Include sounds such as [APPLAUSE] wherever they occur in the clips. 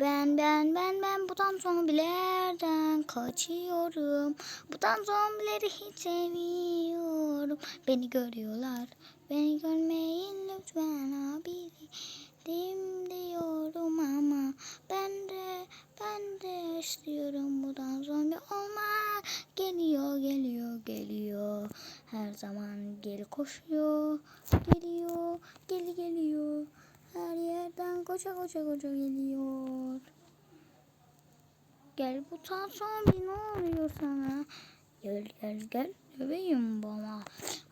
Ben ben ben ben budan zombilerden kaçıyorum. Budan zombileri hiç seviyorum. Beni görüyorlar. Beni görmeyin lütfen abi. Dim diyorum ama ben de ben de istiyorum budan zombi olmak. Geliyor geliyor geliyor. Her zaman geri koşuyor. Geliyor geri geliyor. Her yerden koşa koşa koşa geliyor. Gel bu zombi ne oluyor sana? Gel gel gel bebeğim bana.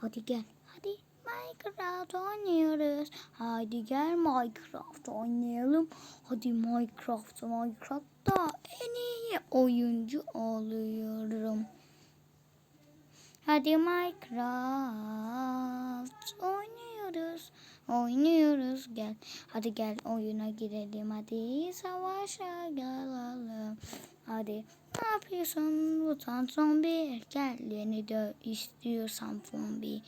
Hadi gel hadi Minecraft oynuyoruz. Hadi gel Minecraft oynayalım. Hadi Minecraft Minecraft'ta en iyi oyuncu oluyorum. Hadi Minecraft oynuyoruz. Oynuyoruz gel. Hadi gel oyuna girelim. Hadi savaşa gelelim. Hadi ne yapıyorsun mutant zombi? Gel yeni de istiyorsan zombi.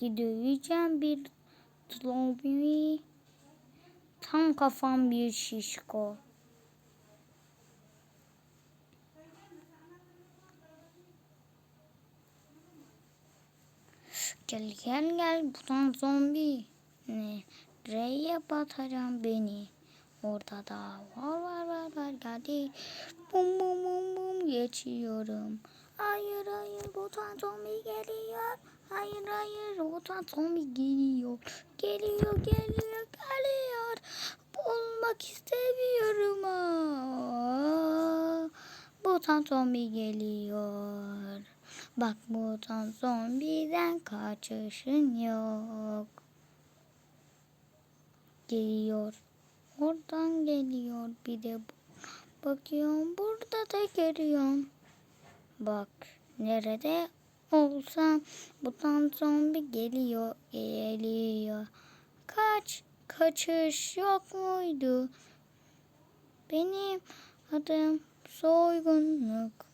Sanki döveceğim bir zombi. Tam kafam bir şişko. Gel gel gel buradan zombi. Ne? R'ye batacağım beni. Orada da var var var var geldi. Bum bum bum bum geçiyorum. Hayır hayır buradan zombi geliyor. Hayır hayır buradan zombi geliyor. Geliyor geliyor geliyor. Bulmak istemiyorum. Aa, buradan zombi geliyor. Bak buradan zombiden kaçışın yok. Geliyor. Oradan geliyor bir de. Bakıyorum burada da görüyorum. Bak nerede olsam buradan zombi geliyor geliyor. Kaç kaçış yok muydu? Benim adım soygunluk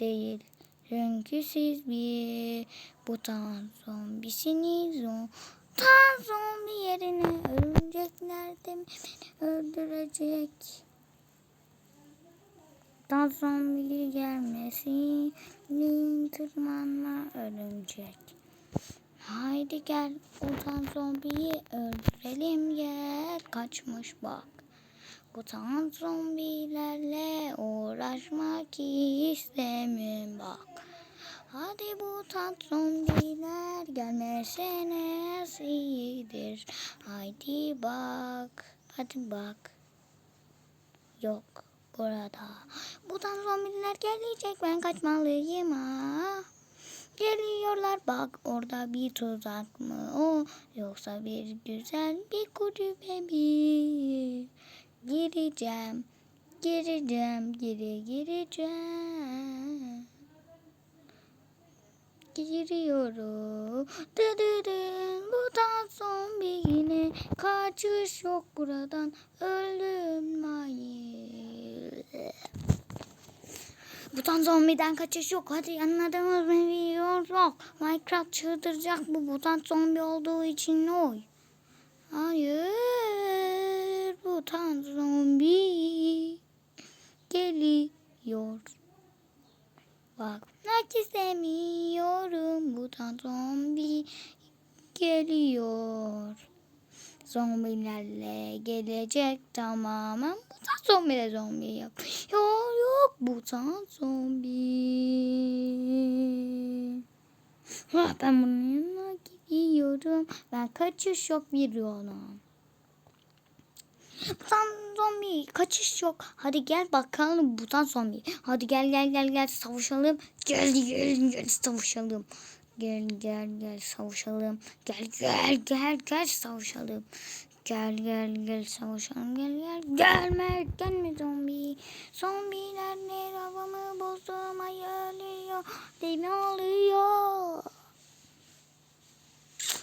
değil. Çünkü siz bir butan zombisiniz. O tan zombi yerine örümcekler de öldürecek. Tan zombi gelmesin. Gel utan zombiyi öldürelim gel kaçmış bak. Utan zombilerle uğraşmak istemem bak. Hadi bu tat zombiler gelmesene iyidir. Haydi bak, hadi bak. Yok burada. Bu tat zombiler gelecek ben kaçmalıyım ha. Geliyorlar bak orada bir tuzak mı o yoksa bir güzel bir kulübe mi? Gireceğim, gireceğim, geri gireceğim. Giriyorum. Dıdıdın, bu da zombi yine. Kaçış yok buradan. Öldüm hayır. Butan zombiden kaçış yok. Hadi anladınız mı? Yok. Minecraft çıldıracak bu butan zombi olduğu için oy. Hayır. Butan zombi geliyor. Bakmak istemiyorum. Butan zombi geliyor. Zombilerle gelecek tamamen. Butan zombi de zombi yapıyor. Yok butan zombi. Ha, ben bunun yanına gidiyorum. Ben kaçış yok bir yolum. Butan zombi kaçış yok. Hadi gel bakalım butan zombi. Hadi gel gel gel gel savaşalım. Gel gel gel savaşalım. Gel gel gel savaşalım. Gel gel gel gel savaşalım. Gel gel gel savaşalım gel gel. Gelme gelme zombi. Zombiler havamı bozmaya ölüyor. Değil mi oluyor?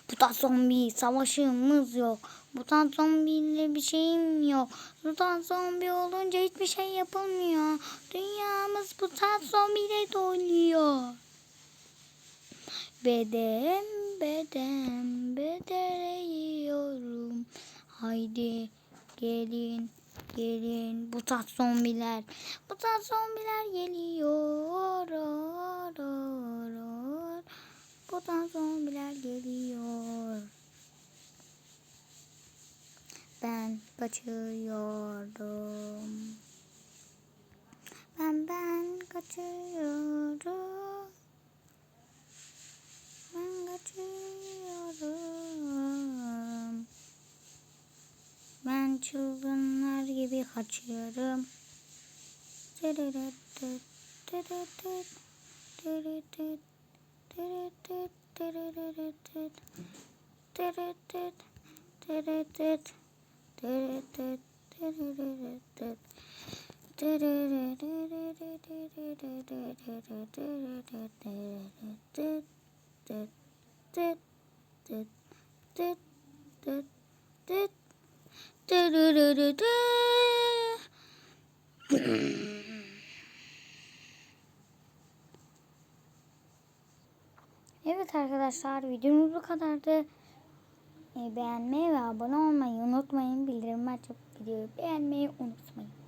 Mutant zombi savaşımız yok. Mutant zombiyle bir şeyim yok. Mutant zombi olunca hiçbir şey yapılmıyor. Dünyamız mutant zombiyle doluyor. Bedem bedem bedere yiyorum. Haydi gelin gelin mutant zombiler. Mutant zombiler geliyor. Or, or, or. Mutant zombiler geliyor. Ben kaçıyorum. açıyorum. Did, did, did. [LAUGHS] Evet arkadaşlar videomuz bu kadardı. Ee, beğenmeyi ve abone olmayı unutmayın. Bildirim açıp videoyu beğenmeyi unutmayın.